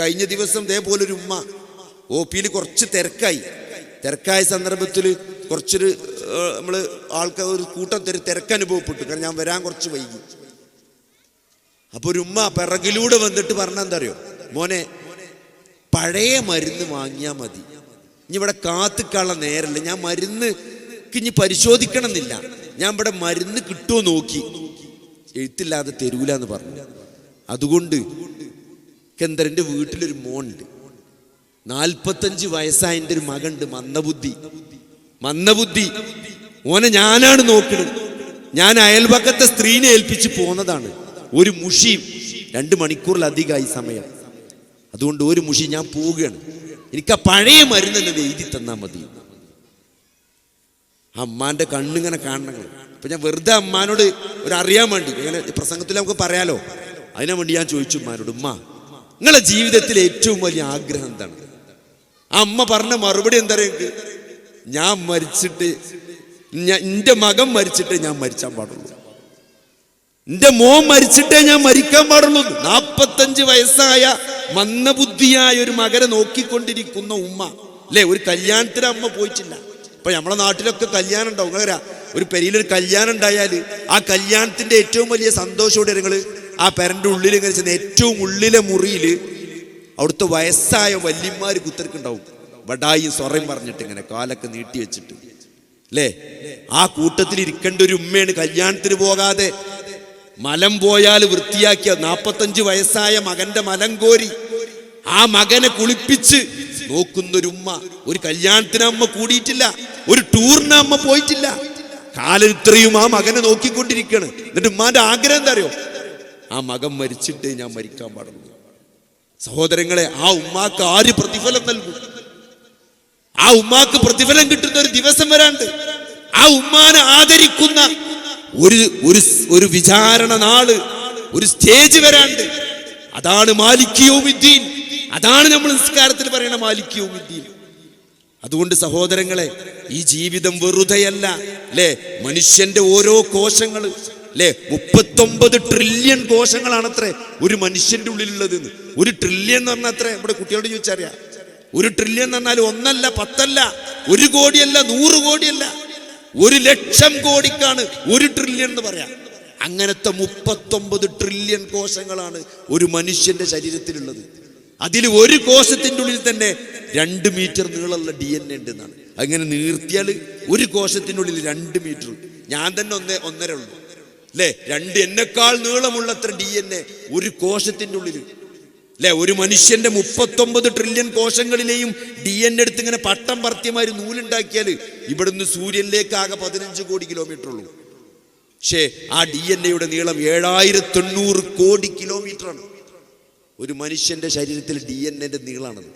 കഴിഞ്ഞ ദിവസം ഇതേപോലെ ഒരു ഉമ്മ ഒ പിയിൽ കുറച്ച് തിരക്കായി. തിരക്കായ സന്ദർഭത്തിൽ കുറച്ചൊരു നമ്മൾ ആൾക്കാർ ഒരു കൂട്ടം തിര- തിരക്ക് അനുഭവപ്പെട്ടു കാരണം ഞാൻ വരാൻ കുറച്ച് വൈകി. അപ്പോൾ ഒരു ഉമ്മ പിറകിലൂടെ വന്നിട്ട് പറഞ്ഞ എന്താ അറിയോ മോനെ പഴയ മരുന്ന് വാങ്ങിയാൽ മതി. ഇനി ഇവിടെ കാത്തിക്കാനുള്ള നേരല്ല. ഞാൻ മരുന്ന് ഇനി പരിശോധിക്കണം എന്നില്ല ഞാൻ ഇവിടെ മരുന്ന് കിട്ടുമോ നോക്കി. എഴുത്തില്ലാതെ തരൂല എന്ന് പറഞ്ഞു. അതുകൊണ്ട് കെന്തരന്റെ വീട്ടിലൊരു മോണ്ട് നാൽപ്പത്തഞ്ച് വയസ്സായ എന്റെ ഒരു മകണ്ട് മന്ദബുദ്ധി. മന്ദബുദ്ധി. ഓനെ ഞാനാണ് നോക്കുന്നത് ഞാൻ അയൽപക്കത്തെ സ്ത്രീനെ ഏൽപ്പിച്ച് പോന്നതാണ്. ഒരു മുഷിയും രണ്ട് മണിക്കൂറിലധികമായി സമയം. അതുകൊണ്ട് ഒരു മുഷി ഞാൻ പോവുകയാണ്. എനിക്ക് ആ പഴയ മരുന്ന് തന്നെ എഴുതി തന്നാൽ മതി. അമ്മാന്റെ കണ്ണിങ്ങനെ കാണണങ്ങൾ അപ്പൊ ഞാൻ വെറുതെ അമ്മാനോട് ഒരു അറിയാൻ വേണ്ടി ഇങ്ങനെ പ്രസംഗത്തിൽ നമുക്ക് പറയാലോ? അതിനു വേണ്ടി ഞാൻ ചോദിച്ചു ഉമ്മാനോട് ഉമ്മ നിങ്ങളെ ജീവിതത്തിൽ ഏറ്റവും വലിയ ആഗ്രഹം എന്താണ്? അമ്മ പറഞ്ഞ മറുപടി എന്താ പറയുക ഞാൻ മരിച്ചിട്ട് എന്റെ മകൻ മരിച്ചിട്ട് ഞാൻ മരിച്ചാൻ പാടുള്ളൂ. എന്റെ മോൻ മരിച്ചിട്ടേ ഞാൻ മരിക്കാൻ പാടുള്ളൂ. നാപ്പത്തഞ്ച് വയസ്സായ മന്ദബുദ്ധിയായ ഒരു മകനെ നോക്കിക്കൊണ്ടിരിക്കുന്ന ഉമ്മ. അല്ലേ ഒരു കല്യാണത്തിന് അമ്മ പോയിട്ടില്ല. ഇപ്പൊ നമ്മളെ നാട്ടിലൊക്കെ കല്യാണം ഉണ്ടാവും. ഒരു പെരിയിലൊരു കല്യാണം ഉണ്ടായാൽ ആ കല്യാണത്തിന്റെ ഏറ്റവും വലിയ സന്തോഷത്തോടെ നിങ്ങൾ ആ പെരന്റെ ഉള്ളിൽ ഇങ്ങനെ ചെന്ന് ഏറ്റവും ഉള്ളിലെ മുറിയിൽ അവിടുത്തെ വയസ്സായ വല്യന്മാർ കുത്തിരിക്കുണ്ടാവും വടായും സൊറയും പറഞ്ഞിട്ട് ഇങ്ങനെ കാലൊക്കെ നീട്ടി വെച്ചിട്ട്. അല്ലേ ആ കൂട്ടത്തിൽ ഇരിക്കേണ്ട ഒരു ഉമ്മയാണ്. കല്യാണത്തിന് പോകാതെ മലം പോയാൽ വൃത്തിയാക്കിയ നാൽപ്പത്തഞ്ച് വയസ്സായ മകന്റെ മലം കോരി ആ മകനെ കുളിപ്പിച്ച് നോക്കുന്നൊരു ഉമ്മ ഒരു കല്യാണത്തിന് അമ്മ കൂടിയിട്ടില്ല ഒരു ടൂറിന് അമ്മ പോയിട്ടില്ല. കാലം ഇത്രയും ആ മകനെ നോക്കിക്കൊണ്ടിരിക്കുകയാണ് എന്നിട്ട് ഉമ്മാന്റെ ആഗ്രഹം എന്താ അറിയോ? ആ മകൻ മരിച്ചിട്ട് ഞാൻ മരിക്കാൻ പാടുള്ളൂ. സഹോദരങ്ങളെ ആ ഉമ്മാക്ക് ആര് പ്രതിഫലം നൽകും? ആ ഉമ്മാക്ക് പ്രതിഫലം കിട്ടുന്ന ഒരു ദിവസം വരാണ്ട് ആ ഉമ്മാനെ ആദരിക്കുന്ന ഒരു ഒരു ഒരു വിചാരണ നാൾ ഒരു സ്റ്റേജ് വരാണ്ട്. അതാണ് മാലിക്യവുമിദ്ദീൻ അതാണ് നമ്മൾ നിസ്കാരത്തിൽ പറയുന്ന മാലിക്യവുമിദ്ദീൻ അതുകൊണ്ട് സഹോദരങ്ങളെ ഈ ജീവിതം വെറുതെയല്ല അല്ലേ? മനുഷ്യന്റെ ഓരോ കോശങ്ങൾ അല്ലേ മുപ്പത്തൊമ്പത് ട്രില്യൺ കോശങ്ങളാണത്രേ ഒരു മനുഷ്യന്റെ ഉള്ളിലുള്ളത് ഒരു ട്രില്യൺ എന്ന് പറഞ്ഞാൽ അത്രേ ഇവിടെ കുട്ടികളോട് ചോദിച്ചറിയാം. ഒരു ട്രില്യൺ എന്ന് പറഞ്ഞാൽ ഒന്നല്ല പത്തല്ല ഒരു കോടിയല്ല നൂറ് കോടിയല്ല. ഒരു ലക്ഷം കോടിക്കാണ് ഒരു ട്രില്യൺ എന്ന് പറയാം. അങ്ങനത്തെ മുപ്പത്തൊമ്പത് ട്രില്യൺ കോശങ്ങളാണ് ഒരു മനുഷ്യന്റെ ശരീരത്തിലുള്ളത്. അതിൽ ഒരു കോശത്തിന്റെ ഉള്ളിൽ തന്നെ രണ്ട് മീറ്റർ നീളമുള്ള ഡി എൻ എ ഉണ്ടെന്നാണ്. അങ്ങനെ നീർത്തിയാൽ ഒരു കോശത്തിന്റെ ഉള്ളിൽ രണ്ട് മീറ്റർ ഞാൻ തന്നെ ഒന്നേ ഒന്നര ഉള്ളൂ. അല്ലേ രണ്ട് എന്നെക്കാൾ നീളമുള്ള അത്ര ഡി എൻ എ ഒരു കോശത്തിന്റെ ഉള്ളിൽ. അല്ലെ ഒരു മനുഷ്യന്റെ മുപ്പത്തൊമ്പത് ട്രില്യൺ കോശങ്ങളിലെയും ഡി എൻ എടുത്ത് ഇങ്ങനെ പട്ടം പറത്തിയമാര് നൂലുണ്ടാക്കിയാൽ ഇവിടുന്ന് സൂര്യനിലേക്ക് ആകെ പതിനഞ്ച് കോടി കിലോമീറ്റർ ഉള്ളൂ. പക്ഷേ ആ ഡി എൻ എയുടെ നീളം ഏഴായിരത്തി കോടി കിലോമീറ്റർ ആണ്. ഒരു മനുഷ്യന്റെ ശരീരത്തിൽ ഡി എൻ എന്റെ നീളാണത്.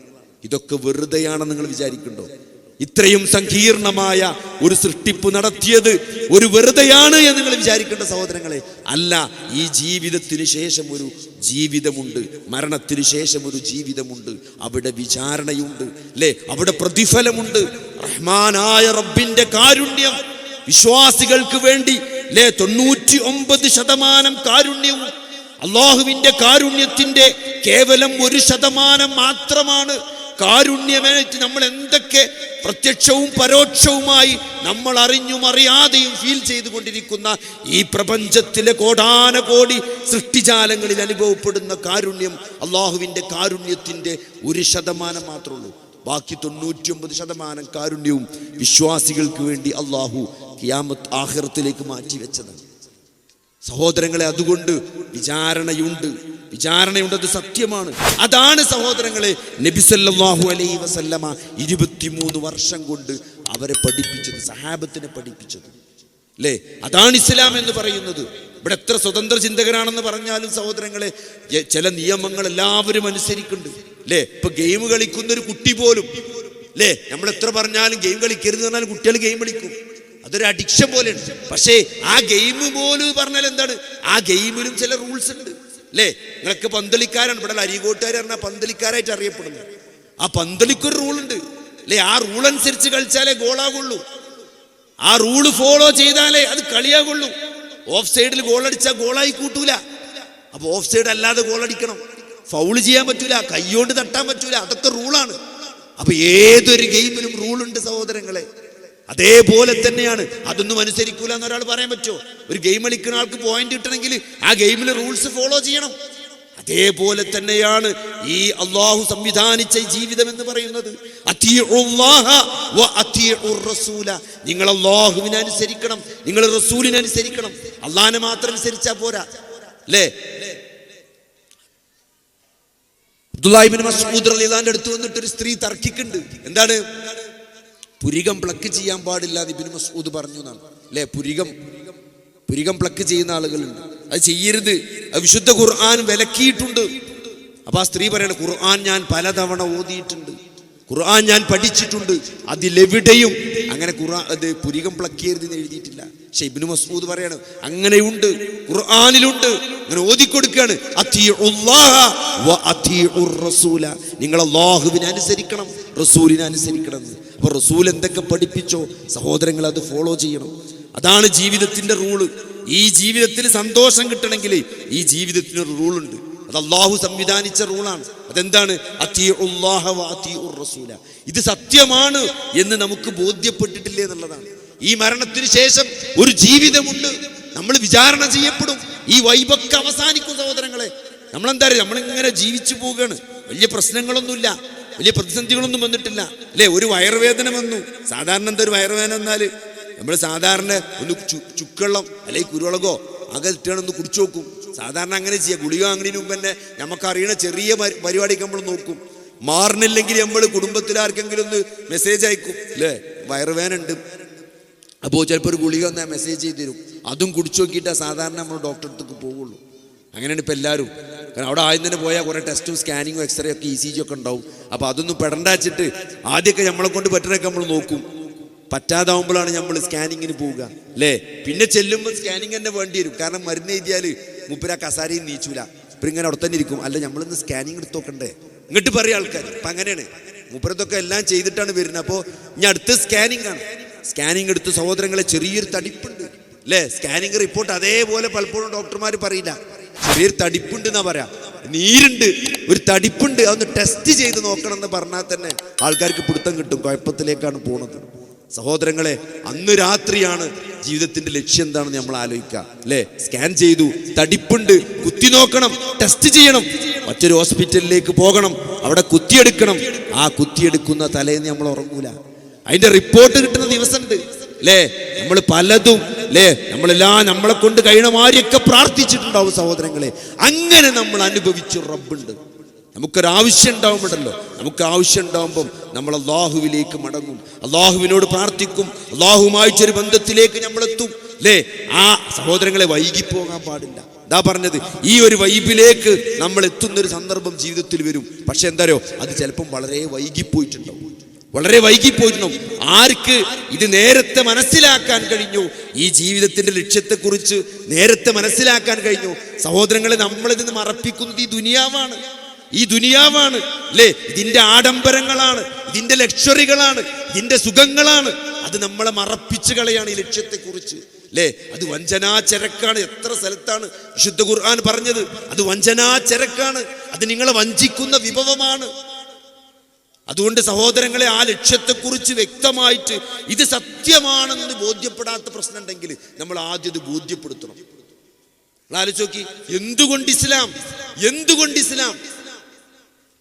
ഇതൊക്കെ വെറുതെയാണെന്ന് നിങ്ങൾ വിചാരിക്കുന്നുണ്ടോ? ഇത്രയും സങ്കീർണമായ ഒരു സൃഷ്ടിപ്പ് നടത്തിയത് ഒരു വെറുതെയാണ് എന്ന് നിങ്ങൾ വിചാരിക്കേണ്ട സഹോദരങ്ങളെ. അല്ല ഈ ജീവിതത്തിന് ശേഷം ഒരു ജീവിതമുണ്ട്. മരണത്തിന് ശേഷം ഒരു ജീവിതമുണ്ട്. അവിടെ വിചാരണയുണ്ട് അല്ലേ? അവിടെ പ്രതിഫലമുണ്ട്. റഹ്മാനായ റബ്ബിന്റെ കാരുണ്യം വിശ്വാസികൾക്ക് വേണ്ടി അല്ലേ? തൊണ്ണൂറ്റി ഒമ്പത് ശതമാനം കാരുണ്യവും അള്ളാഹുവിന്റെ കാരുണ്യത്തിന്റെ കേവലം ഒരു ശതമാനം മാത്രമാണ് കാരുണ്യമായിട്ട് നമ്മൾ എന്തൊക്കെ പ്രത്യക്ഷവും പരോക്ഷവുമായി നമ്മൾ അറിഞ്ഞും അറിയാതെയും ഫീൽ ചെയ്തുകൊണ്ടിരിക്കുന്ന ഈ പ്രപഞ്ചത്തിലെ കോടാന കോടി സൃഷ്ടിജാലങ്ങളിൽ അനുഭവപ്പെടുന്ന കാരുണ്യം അള്ളാഹുവിന്റെ കാരുണ്യത്തിന്റെ ഒരു ശതമാനം മാത്രമേ ഉള്ളൂ ബാക്കി തൊണ്ണൂറ്റിയൊമ്പത് ശതമാനം കാരുണ്യവും വിശ്വാസികൾക്ക് വേണ്ടി അള്ളാഹു കിയാമത്ത് ആഹ്റത്തിലേക്ക് മാറ്റി വെച്ചതാണ് സഹോദരങ്ങളെ അതുകൊണ്ട് വിചാരണയുണ്ട്. വിചാരണയുണ്ട് അത് സത്യമാണ്. അതാണ് സഹോദരങ്ങളെ നബിസല്ലാഹു അലൈ വസല്ലമ ഇരുപത്തിമൂന്ന് വർഷം കൊണ്ട് അവരെ പഠിപ്പിച്ചത് സഹാബത്തിനെ പഠിപ്പിച്ചത്. അല്ലേ അതാണ് ഇസ്ലാം എന്ന് പറയുന്നത്. ഇവിടെ എത്ര സ്വതന്ത്ര ചിന്തകരാണെന്ന് പറഞ്ഞാലും സഹോദരങ്ങളെ ചില നിയമങ്ങൾ എല്ലാവരും അനുസരിക്കുന്നുണ്ട്. അല്ലേ ഇപ്പൊ ഗെയിം കളിക്കുന്ന ഒരു കുട്ടി പോലും അല്ലേ നമ്മൾ എത്ര പറഞ്ഞാലും ഗെയിം കളിക്കരുത് പറഞ്ഞാൽ കുട്ടികൾ ഗെയിം കളിക്കും. അതൊരു അഡിക്ഷൻ പോലെയാണ്. പക്ഷേ ആ ഗെയിം പോലും പറഞ്ഞാൽ എന്താണ്? ആ ഗെയിമിലും ചില റൂൾസ് ഉണ്ട്. അല്ലേ? നിങ്ങൾക്ക് പന്തളിക്കാരാണ് ഇവിടെ അരികോട്ടുകാർ പറഞ്ഞാൽ പന്തളിക്കാരായിട്ട് അറിയപ്പെടുന്നത്. ആ പന്തളിക്കൊരു റൂളുണ്ട്. അല്ലേ ആ റൂൾ അനുസരിച്ച് കളിച്ചാലേ ഗോളാകുള്ളൂ. ആ റൂൾ ഫോളോ ചെയ്താലേ അത് കളിയാകുള്ളൂ. ഓഫ് സൈഡിൽ ഗോളടിച്ചാൽ ഗോളായി കൂട്ടൂല. അപ്പൊ ഓഫ് സൈഡ് അല്ലാതെ ഗോളടിക്കണം. ഫൗൾ ചെയ്യാൻ പറ്റൂല. കൈകൊണ്ട് തട്ടാൻ പറ്റൂല. അതൊക്കെ റൂളാണ്. അപ്പൊ ഏതൊരു ഗെയിമിലും റൂളുണ്ട് സഹോദരങ്ങളെ. അതേപോലെ തന്നെയാണ്. അതൊന്നും അനുസരിക്കൂല എന്ന് ഒരാൾ പറയാൻ പറ്റുമോ? ഒരു ഗെയിം കളിക്കുന്ന ആൾക്ക് പോയിന്റ് കിട്ടണമെങ്കിൽ ആ ഗെയിമിലെ റൂൾസ് ഫോളോ ചെയ്യണം. അതേപോലെ തന്നെയാണ് ഈ അള്ളാഹു സംവിധാനിച്ച ജീവിതം എന്ന് പറയുന്നത്. നിങ്ങൾ അള്ളാഹുവിനെ അനുസരിക്കണം. നിങ്ങൾ റസൂലിനെ അനുസരിക്കണം. അള്ളാഹിനെ മാത്രം അനുസരിച്ചാ പോരാ. അല്ലേ? അബ്ദുല്ലാഹിബിൻ മസ്ഊദ് അലിദാന്റെ അടുത്ത് വന്നിട്ട് ഒരു സ്ത്രീ തർക്കിക്കുന്നുണ്ട്. എന്താണ്? പുരികം പ്ലക്ക് ചെയ്യാൻ പാടില്ല എന്ന് ഇബിന് മസ്ഊദ് പറഞ്ഞു എന്നാണ്. അല്ലേ? പുരികം. പുരികം പ്ലക്ക് ചെയ്യുന്ന ആളുകളുണ്ട്. അത് ചെയ്യരുത്. അത് വിശുദ്ധ ഖുർആൻ വിലക്കിയിട്ടുണ്ട്. അപ്പൊ ആ സ്ത്രീ പറയണ ഖുർആൻ ഞാൻ പലതവണ ഓതിയിട്ടുണ്ട്. ഖുർആൻ ഞാൻ പഠിച്ചിട്ടുണ്ട്. അതിലെവിടെയും. അങ്ങനെ ഖുർആൻ അത് പുരികം ചെയ്യരുത് എന്ന് എഴുതിയിട്ടില്ല. പക്ഷെ ഇബ്നു മസ്ഊദ് പറയാണ് അങ്ങനെയുണ്ട്. ഖുർആാനിലുണ്ട്. അങ്ങനെ ഓതിക്കൊടുക്കുകയാണ്. നിങ്ങൾ അല്ലാഹുവിനെ അനുസരിക്കണം റസൂലിനെ അനുസരിക്കണം എന്ന്. അപ്പൊ റസൂൽ എന്തൊക്കെ പഠിപ്പിച്ചോ സഹോദരങ്ങൾ അത് ഫോളോ ചെയ്യണം. അതാണ് ജീവിതത്തിന്റെ റൂൾ ഈ ജീവിതത്തിൽ സന്തോഷം കിട്ടണമെങ്കിൽ ഈ ജീവിതത്തിന് ഒരു റൂളുണ്ട് അത് അള്ളാഹു സംവിധാനിച്ച റൂളാണ് അതെന്താണ്? റസൂല. ഇത് സത്യമാണ് എന്ന് നമുക്ക് ബോധ്യപ്പെട്ടിട്ടില്ലേ എന്നുള്ളതാണ്. ഈ മരണത്തിന് ശേഷം ഒരു ജീവിതമുണ്ട്. നമ്മൾ വിചാരണ ചെയ്യപ്പെടും. ഈ വൈബൊക്കെ അവസാനിക്കും സഹോദരങ്ങളെ. നമ്മളെന്താ പറയുക? നമ്മളിങ്ങനെ ജീവിച്ചു പോവുകയാണ്. വലിയ പ്രശ്നങ്ങളൊന്നുമില്ല. വലിയ പ്രതിസന്ധികളൊന്നും വന്നിട്ടില്ല. അല്ലേ? ഒരു വയറുവേദന വന്നു. സാധാരണ എന്താ ഒരു വയറുവേദന വന്നാൽ? നമ്മൾ സാധാരണ ഒന്ന് ചു- ചുക്കുവെള്ളം അല്ലെങ്കിൽ കുരുവളകോ ആകെ ഇട്ടാണ് കുടിച്ചു നോക്കും. സാധാരണ അങ്ങനെ ചെയ്യാം. ഗുളിക വാങ്ങുന്നതിന് മുമ്പ് തന്നെ നമുക്കറിയണ ചെറിയ പരിപാടി പരിപാടിക്ക് നമ്മൾ നോക്കും. മാറണില്ലെങ്കിൽ നമ്മൾ കുടുംബത്തിലാർക്കെങ്കിലും ഒന്ന് മെസ്സേജ് അയക്കും. അല്ലേ? വയറുവേന ഉണ്ട്. അപ്പോൾ ചിലപ്പോൾ ഒരു ഗുളിക ഒന്ന് മെസ്സേജ് ചെയ്ത് തരും. അതും കുടിച്ചു നോക്കിയിട്ടാണ് സാധാരണ നമ്മൾ ഡോക്ടറെ അടുത്തേക്ക് പോവുള്ളൂ. അങ്ങനെയാണ് ഇപ്പം എല്ലാവരും. കാരണം അവിടെ ആദ്യം തന്നെ പോയാൽ കുറേ ടെസ്റ്റും സ്കാനിങ്ങും എക്സ്റേ ഒക്കെ ഇ സി ജി ഒക്കെ ഉണ്ടാവും. അപ്പോൾ അതൊന്നും പെടണ്ടാച്ചിട്ട് ആദ്യമൊക്കെ നമ്മളെ കൊണ്ട് പറ്റണൊക്കെ നമ്മൾ നോക്കും. പറ്റാതാവുമ്പോഴാണ് നമ്മൾ സ്കാനിങ്ങിന് പോവുക അല്ലേ? പിന്നെ ചെല്ലുമ്പോൾ സ്കാനിങ് തന്നെ വേണ്ടി വരും. കാരണം മരുന്ന് എഴുതിയാൽ മുപ്പര കസാരയും നീച്ചൂല. ഇപ്പം ഇങ്ങനെ അവിടെ തന്നെ ഇരിക്കും. അല്ല നമ്മളിന്ന് സ്കാനിങ് എടുത്ത് നോക്കണ്ടേ? ഇങ്ങോട്ട് പറയാം ആൾക്കാർ അപ്പം അങ്ങനെയാണ്. മുപ്പരത്തൊക്കെ എല്ലാം ചെയ്തിട്ടാണ് വരുന്നത്. അപ്പോൾ ഇനി അടുത്ത സ്കാനിങ് ആണ്. സ്കാനിങ് എടുത്ത് സഹോദരങ്ങളെ ചെറിയൊരു തടിപ്പുണ്ട് അല്ലേ? സ്കാനിങ് റിപ്പോർട്ട് അതേപോലെ പലപ്പോഴും ഡോക്ടർമാർ പറയില്ല. ചെറിയൊരു തടിപ്പുണ്ട് എന്നാ പറയാ. നീരുണ്ട്. ഒരു തടിപ്പുണ്ട്. അതൊന്ന് ടെസ്റ്റ് ചെയ്ത് നോക്കണം എന്ന് പറഞ്ഞാൽ തന്നെ ആൾക്കാർക്ക് പിടുത്തം കിട്ടും. കുഴപ്പത്തിലേക്കാണ് പോണത്. സഹോദരങ്ങളെ അന്ന് രാത്രിയാണ് ജീവിതത്തിന്റെ ലക്ഷ്യം എന്താണെന്ന് നമ്മൾ ആലോചിക്കുക. അല്ലേ? സ്കാൻ ചെയ്തു. തടിപ്പുണ്ട്. കുത്തി നോക്കണം. ടെസ്റ്റ് ചെയ്യണം. മറ്റൊരു ഹോസ്പിറ്റലിലേക്ക് പോകണം. അവിടെ കുത്തിയെടുക്കണം. ആ കുത്തിയെടുക്കുന്ന തലേന്ന് നമ്മൾ ഉറങ്ങൂല. അതിന്റെ റിപ്പോർട്ട് കിട്ടുന്ന ദിവസമുണ്ട്. അല്ലേ നമ്മൾ പലതും അല്ലേ നമ്മളെല്ലാം നമ്മളെ കൊണ്ട് കഴിയണ മാതിരിയൊക്കെ പ്രാർത്ഥിച്ചിട്ടുണ്ടാവും സഹോദരങ്ങളെ. അങ്ങനെ നമ്മൾ അനുഭവിച്ചു റബ്ബുണ്ട്. നമുക്കൊരാവശ്യം ഉണ്ടാവുമ്പോഴല്ലോ. നമുക്ക് ആവശ്യം ഉണ്ടാവുമ്പം നമ്മൾ അള്ളാഹുവിലേക്ക് മടങ്ങും. അള്ളാഹുവിനോട് പ്രാർത്ഥിക്കും. അള്ളാഹുമായിട്ടൊരു ബന്ധത്തിലേക്ക് നമ്മളെത്തും. അല്ലേ ആ സഹോദരങ്ങളെ വൈകിപ്പോകാൻ പാടില്ല. ഇതാ പറഞ്ഞത്. ഈ ഒരു വൈബിലേക്ക് നമ്മൾ എത്തുന്നൊരു സന്ദർഭം ജീവിതത്തിൽ വരും. പക്ഷെ എന്താരോ അത് ചിലപ്പം വളരെ വൈകിപ്പോയിട്ടുണ്ടാവും വളരെ വൈകിപ്പോയിരുന്നു. ആർക്ക് ഇത് നേരത്തെ മനസ്സിലാക്കാൻ കഴിഞ്ഞു? ഈ ജീവിതത്തിന്റെ ലക്ഷ്യത്തെക്കുറിച്ച് നേരത്തെ മനസ്സിലാക്കാൻ കഴിഞ്ഞു. സഹോദരങ്ങളെ നമ്മളിൽ നിന്ന് മറപ്പിക്കുന്നത് ഈ ദുനിയാവാണ്. ഈ ദുനിയാവാണ് അല്ലേ? ഇതിന്റെ ആഡംബരങ്ങളാണ് ഇതിന്റെ ലക്ഷറികളാണ് ഇതിന്റെ സുഖങ്ങളാണ്. അത് നമ്മളെ മറപ്പിച്ചു കളയാണ് ഈ ലക്ഷ്യത്തെക്കുറിച്ച് അല്ലേ? അത് വഞ്ചനാ ചരക്കാണ്. എത്ര സ്ഥലത്താണ് വിശുദ്ധ ഖുർആൻ പറഞ്ഞത്? അത് വഞ്ചനാ ചരക്കാണ്. അത് നിങ്ങളെ വഞ്ചിക്കുന്ന വിഭവമാണ്. അതുകൊണ്ട് സഹോദരങ്ങളെ ആ ലക്ഷ്യത്തെക്കുറിച്ച് വ്യക്തമായിട്ട് ഇത് സത്യമാണെന്ന് ബോധ്യപ്പെടാത്ത പ്രശ്നം ഉണ്ടെങ്കിൽ നമ്മൾ ആദ്യം ഇത് ബോധ്യപ്പെടുത്തണം. ആലോചിച്ച് നോക്കി എന്തുകൊണ്ട് ഇസ്ലാം? എന്തുകൊണ്ട് ഇസ്ലാം?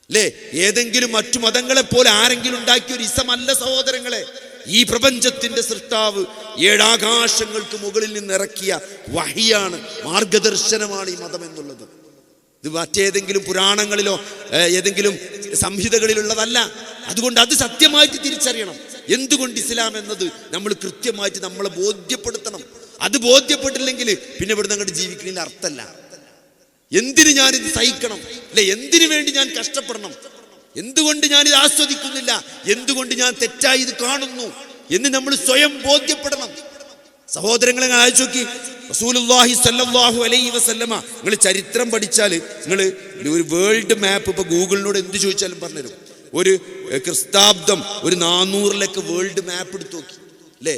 അല്ലേ? ഏതെങ്കിലും മറ്റു മതങ്ങളെ പോലെ ആരെങ്കിലും ഉണ്ടാക്കിയ ഒരു ഇസമല്ല സഹോദരങ്ങളെ. ഈ പ്രപഞ്ചത്തിന്റെ സൃഷ്ടാവ് ഏഴാകാശങ്ങൾക്ക് മുകളിൽ നിന്ന് ഇറക്കിയ വഹിയാണ് മാർഗദർശനമാണ് ഈ മതം എന്നുള്ളത്. ഇത് മറ്റേതെങ്കിലും പുരാണങ്ങളിലോ ഏതെങ്കിലും സംഹിതകളിലുള്ളതല്ല. അതുകൊണ്ട് അത് സത്യമായിട്ട് തിരിച്ചറിയണം. എന്തുകൊണ്ട് ഇസ്ലാം എന്നത് നമ്മൾ കൃത്യമായിട്ട് നമ്മളെ ബോധ്യപ്പെടുത്തണം? അത് ബോധ്യപ്പെട്ടില്ലെങ്കിൽ പിന്നെ ഇവിടെ അങ്ങോട്ട് ജീവിക്കുന്നതിന് അർത്ഥമല്ല എന്തിന് ഞാനിത് സഹിക്കണം? അല്ലെ എന്തിനു വേണ്ടി ഞാൻ കഷ്ടപ്പെടണം? എന്തുകൊണ്ട് ഞാൻ ഇത് ആസ്വദിക്കുന്നില്ല? എന്തുകൊണ്ട് ഞാൻ തെറ്റായി ഇത് കാണുന്നു? എന്ന് നമ്മൾ സ്വയം ബോധ്യപ്പെടണം. സഹോദരങ്ങളെ അയച്ചു നോക്കി. റസൂലുള്ളാഹി സല്ലല്ലാഹു അലൈഹി വസല്ലമ നിങ്ങൾ ചരിത്രം പഠിച്ചാൽ നിങ്ങൾ ഒരു വേൾഡ് മാപ്പ് ഇപ്പൊ ഗൂഗിളിനോട് എന്ത് ചോദിച്ചാലും പറഞ്ഞുതരും. ഒരു ക്രിസ്താബ്ദം ഒരു നാനൂറിലൊക്കെ വേൾഡ് മാപ്പ് എടുത്തു നോക്കി. അല്ലേ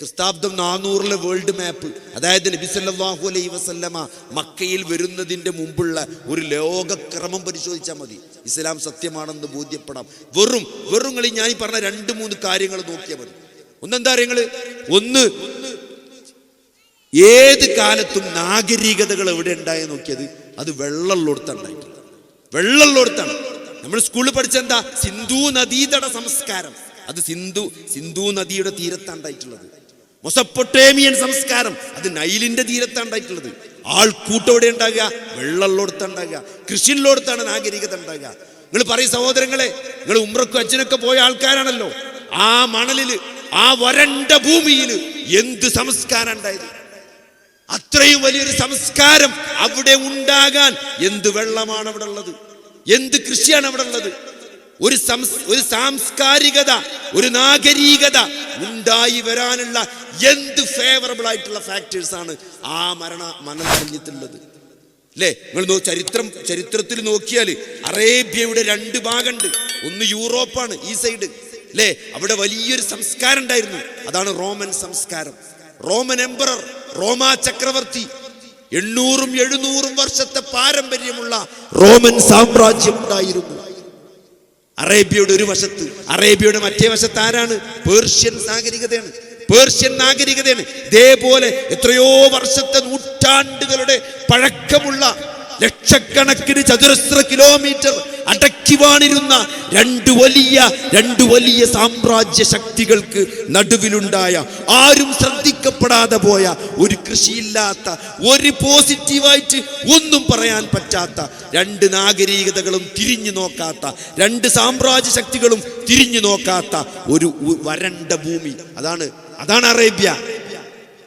ക്രിസ്താബ്ദം നാനൂറിലെ വേൾഡ് മാപ്പ് അതായത് നബി സല്ലല്ലാഹു അലൈഹി വസല്ലമ മക്കയിൽ വരുന്നതിന്റെ മുമ്പുള്ള ഒരു ലോകക്രമം പരിശോധിച്ചാൽ മതി. ഇസ്ലാം സത്യമാണെന്ന് ബോധ്യപ്പെടാം. വെറും വെറും കളി ഞാൻ പറഞ്ഞ രണ്ട് മൂന്ന് കാര്യങ്ങൾ നോക്കിയാൽ മതി. ഒന്നെന്താ അറിയങ്ങൾ ഒന്ന് ഏത് കാലത്തും നാഗരികതകൾ എവിടെ ഉണ്ടായി നോക്കിയത്? അത് വെള്ളമുള്ളടത്താണ് ഉണ്ടായിട്ടുള്ളത് വെള്ളമുള്ളിടത്താണ്. നമ്മൾ സ്കൂളിൽ പഠിച്ച എന്താ? സിന്ധു നദീതട സംസ്കാരം. അത് സിന്ധു സിന്ധു നദിയുടെ തീരത്താണ് ഉണ്ടായിട്ടുള്ളത്. മൊസപ്പൊട്ടേമിയൻ സംസ്കാരം. അത് നൈലിന്റെ തീരത്താണ് ഉണ്ടായിട്ടുള്ളത്. ആൾക്കൂട്ടം എവിടെ ഉണ്ടാകുക? വെള്ളമുള്ളിടത്ത് ഉണ്ടാകുക. കൃഷിയിലോടത്താണ് നാഗരികത ഉണ്ടാകുക. നിങ്ങൾ പറയും സഹോദരങ്ങളെ നിങ്ങൾ ഉമ്രക്കും അച്ഛനൊക്കെ പോയ ആൾക്കാരാണല്ലോ. ആ മണലിൽ ആ വരണ്ട ഭൂമിയിൽ എന്ത് സംസ്കാരം ഉണ്ടായത്? അത്രയും വലിയൊരു സംസ്കാരം അവിടെ ഉണ്ടാകാൻ എന്ത് വെള്ളമാണ് അവിടെ ഉള്ളത്? എന്ത് കൃഷിയാണ് അവിടെ ഉള്ളത്? ഒരു ഒരു സാംസ്കാരികത ഒരു നാഗരികത ഉണ്ടായി വരാനുള്ള എന്ത് ഫേവറബിൾ ആയിട്ടുള്ള ഫാക്ടേഴ്സ് ആണ് ആ മരണ മനനറിഞ്ഞിട്ടുള്ളത് അല്ലേ? നിങ്ങൾ ചരിത്രം ചരിത്രത്തിൽ നോക്കിയാൽ അറേബ്യയുടെ രണ്ട് ഭാഗമുണ്ട്. ഒന്ന് യൂറോപ്പാണ് ഈ സൈഡ് അല്ലേ? അവിടെ വലിയൊരു സംസ്കാരം ഉണ്ടായിരുന്നു. അതാണ് റോമൻ സംസ്കാരം. Roman emperor. റോമാ ചക്രവർത്തി. എണ്ണൂറും എഴുന്നൂറും വർഷത്തെ പാരമ്പര്യമുള്ള റോമൻ സാമ്രാജ്യം ഉണ്ടായിരുന്നു അറേബ്യയുടെ ഒരു വശത്ത് അറേബ്യയുടെ മറ്റേ വശത്ത് ആരാണ്? പേർഷ്യൻ നാഗരികതയാണ്. പേർഷ്യൻ നാഗരികതയാണ്. ഇതേപോലെ എത്രയോ വർഷത്തെ നൂറ്റാണ്ടുകളുടെ പഴക്കമുള്ള ലക്ഷക്കണക്കിന് ചതുരശ്ര കിലോമീറ്റർ അടക്കി വാണിരുന്ന രണ്ട് വലിയ രണ്ട് വലിയ സാമ്രാജ്യ ശക്തികൾക്ക് നടുവിലുണ്ടായ ആരും ശ്രദ്ധിക്കപ്പെടാതെ പോയ ഒരു കൃഷിയില്ലാത്ത ഒരു പോസിറ്റീവായിട്ട് ഒന്നും പറയാൻ പറ്റാത്ത രണ്ട് നാഗരികതകളും തിരിഞ്ഞു നോക്കാത്ത രണ്ട് സാമ്രാജ്യ ശക്തികളും തിരിഞ്ഞു നോക്കാത്ത ഒരു വരണ്ട ഭൂമി. അതാണ് അതാണ് അറേബ്യ.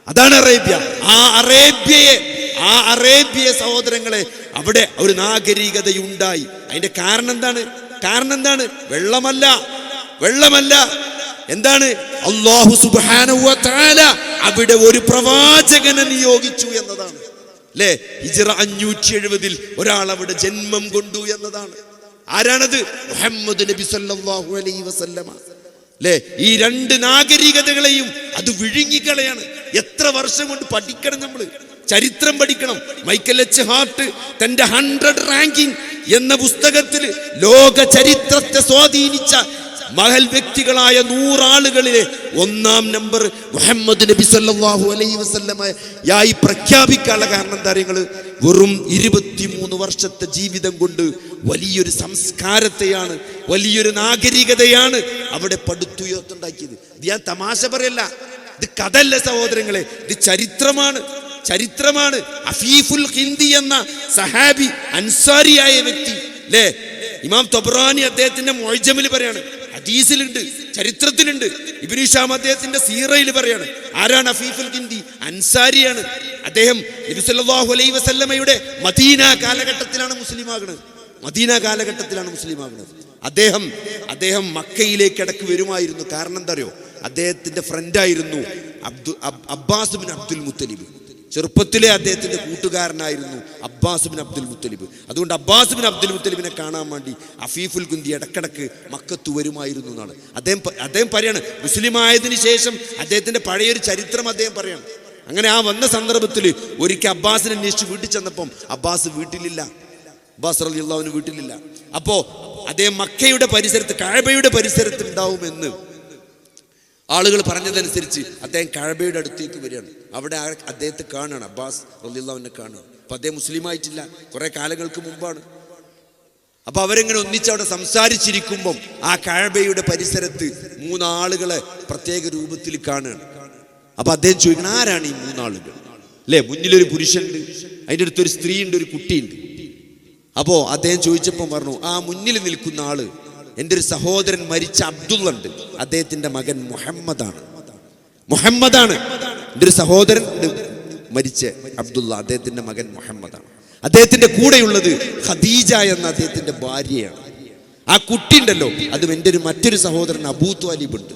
അതാണ് അറേബ്യ. ആ അറേബ്യയെ ആ അറേബ്യ സഹോദരങ്ങളെ അവിടെ ഒരു നാഗരികതയുണ്ടായി. അതിന്റെ കാരണം എന്താണ്? കാരണം എന്താണ്? വെള്ളമല്ല. വെള്ളമല്ല. എന്താണ്? അള്ളാഹു തആല അവിടെ ഒരു പ്രവാചകനെ നിയോഗിച്ചു എന്നതാണ്. അല്ലേ ഹിജ്റ അഞ്ഞൂറ്റി എഴുപതിൽ ഒരാൾ അവിടെ ജന്മം കൊണ്ടു എന്നതാണ്. ആരാണത്? മുഹമ്മദ് നബി സല്ലാഹു അലൈ വസല്ലമ. അല്ലേ ഈ രണ്ട് നാഗരികതകളെയും അത് വിഴുങ്ങിക്കളയാണ്. എത്ര വർഷം കൊണ്ട് പഠിക്കണം നമ്മൾ ചരിത്രം പഠിക്കണം. മൈക്കൽ എച്ച് ഹാർട്ട് തന്റെ ഹൺഡ്രഡ് റാങ്കിങ് എന്ന പുസ്തകത്തിൽ ലോക ചരിത്രത്തെ സ്വാധീനിച്ച മഹൽ വ്യക്തികളായ നൂറാളുകളിലെ ഒന്നാം നമ്പർ മുഹമ്മദ് നബി സല്ലാഹു അലൈഹി വസല്ലമയായി പ്രഖ്യാപിക്കാനുള്ള കാരണം എന്താ നിങ്ങൾ വെറും ഇരുപത്തിമൂന്ന് വർഷത്തെ ജീവിതം കൊണ്ട് വലിയൊരു സംസ്കാരത്തെയാണ് വലിയൊരു നാഗരികതയാണ് അവിടെ പടുത്തുയർത്തുണ്ടാക്കിയത്. ഇത് ഞാൻ തമാശ പറയല്ല. ഇത് കഥല്ല സഹോദരങ്ങളെ ഇത് ചരിത്രമാണ്. ചരിത്രമാണ്. അഫീഫുൽ ഹിന്ദി എന്ന സഹാബി അൻസാരിയായ വ്യക്തി അല്ലേ ഇമാം തൊബ്രാനി അദ്ദേഹത്തിന്റെ മൊയ്ജമിൽ പറയാണ്. ഹദീസിലുണ്ട് ചരിത്രത്തിലുണ്ട്. ഇബ്നു ഷാം അദ്ദേഹത്തിന്റെ സീറയിൽ പറയാണ്. ആരാണ് അഫീഫുൽ ഹിന്ദി? അൻസാരിയാണ്. അദ്ദേഹം നബി സല്ലല്ലാഹു അലൈഹി വസല്ലമയുടെ മദീന കാലഘട്ടത്തിലാണ് മുസ്ലിം ആകുന്നത് മദീന കാലഘട്ടത്തിലാണ് മുസ്ലിം ആകുന്നത് അദ്ദേഹം അദ്ദേഹം മക്കയിലേക്ക് ഇടയ്ക്ക് വരുമായിരുന്നു. കാരണം എന്താ അറിയോ? അദ്ദേഹത്തിന്റെ ഫ്രണ്ടായിരുന്നു Abdu Abbas bin Abdul Muttalib. ചെറുപ്പത്തിലെ അദ്ദേഹത്തിന്റെ കൂട്ടുകാരനായിരുന്നു അബ്ബാസ് ബിൻ അബ്ദുൽ മുത്തലിബ്. അതുകൊണ്ട് അബ്ബാസ് ബിൻ അബ്ദുൽ മുത്തലിബിനെ കാണാൻ വേണ്ടി അഫീഫുൽ കുന്തി ഇടക്കിടക്ക് മക്കത്ത് വരുമായിരുന്നു എന്നാണ്. അദ്ദേഹം അദ്ദേഹം പറയാണ് മുസ്ലിം ആയതിനു ശേഷം അദ്ദേഹത്തിന്റെ പഴയൊരു ചരിത്രം അദ്ദേഹം പറയാണ്. അങ്ങനെ ആ വന്ന സന്ദർഭത്തിൽ ഒരിക്കൽ അബ്ബാസിനെ അന്വേഷിച്ച് വീട്ടിൽ ചെന്നപ്പം അബ്ബാസ് വീട്ടിലില്ല. അബ്ബാസ് അള്ളാഹുവിന് വീട്ടിലില്ല. അപ്പോൾ അദ്ദേഹം മക്കയുടെ പരിസരത്ത് കഴബയുടെ പരിസരത്ത് ഉണ്ടാവുമെന്ന് ആളുകൾ പറഞ്ഞതനുസരിച്ച് അദ്ദേഹം കഴബയുടെ അടുത്തേക്ക് വരികയാണ്. അവിടെ അദ്ദേഹത്തെ കാണുകയാണ്. അബ്ബാസ് റളിയല്ലാഹുവിനെ കാണുകയാണ്. അപ്പം അദ്ദേഹം മുസ്ലിം ആയിട്ടില്ല കുറെ കാലങ്ങൾക്ക് മുമ്പാണ്. അപ്പൊ അവരെങ്ങനെ ഒന്നിച്ച് അവിടെ സംസാരിച്ചിരിക്കുമ്പം ആ കഴബയുടെ പരിസരത്ത് മൂന്നാളുകളെ പ്രത്യേക രൂപത്തിൽ കാണുകയാണ്. അപ്പൊ അദ്ദേഹം ചോദിക്കണം ആരാണ് ഈ മൂന്നാളുകൾ? അല്ലേ? മുന്നിലൊരു പുരുഷനുണ്ട് അതിന്റെ അടുത്തൊരു സ്ത്രീ ഉണ്ട് ഒരു കുട്ടിയുണ്ട്. അപ്പോ അദ്ദേഹം ചോദിച്ചപ്പം പറഞ്ഞു ആ മുന്നിൽ നിൽക്കുന്ന ആൾ എന്റെ ഒരു സഹോദരൻ മരിച്ച അബ്ദുള്ളുണ്ട്. ഉണ്ട് അദ്ദേഹത്തിന്റെ മകൻ മുഹമ്മദാണ്. മുഹമ്മദാണ്. എന്റെ ഒരു സഹോദരൻ മരിച്ച അബ്ദുള്ള അദ്ദേഹത്തിന്റെ മകൻ മുഹമ്മദാണ്. അദ്ദേഹത്തിന്റെ കൂടെയുള്ളത് ഖദീജ എന്ന അദ്ദേഹത്തിന്റെ ഭാര്യയാണ്. ആ കുട്ടി ഉണ്ടല്ലോ അതും എന്റെ ഒരു മറ്റൊരു സഹോദരൻ അബൂ ത്വാലിബ് ഉണ്ട്.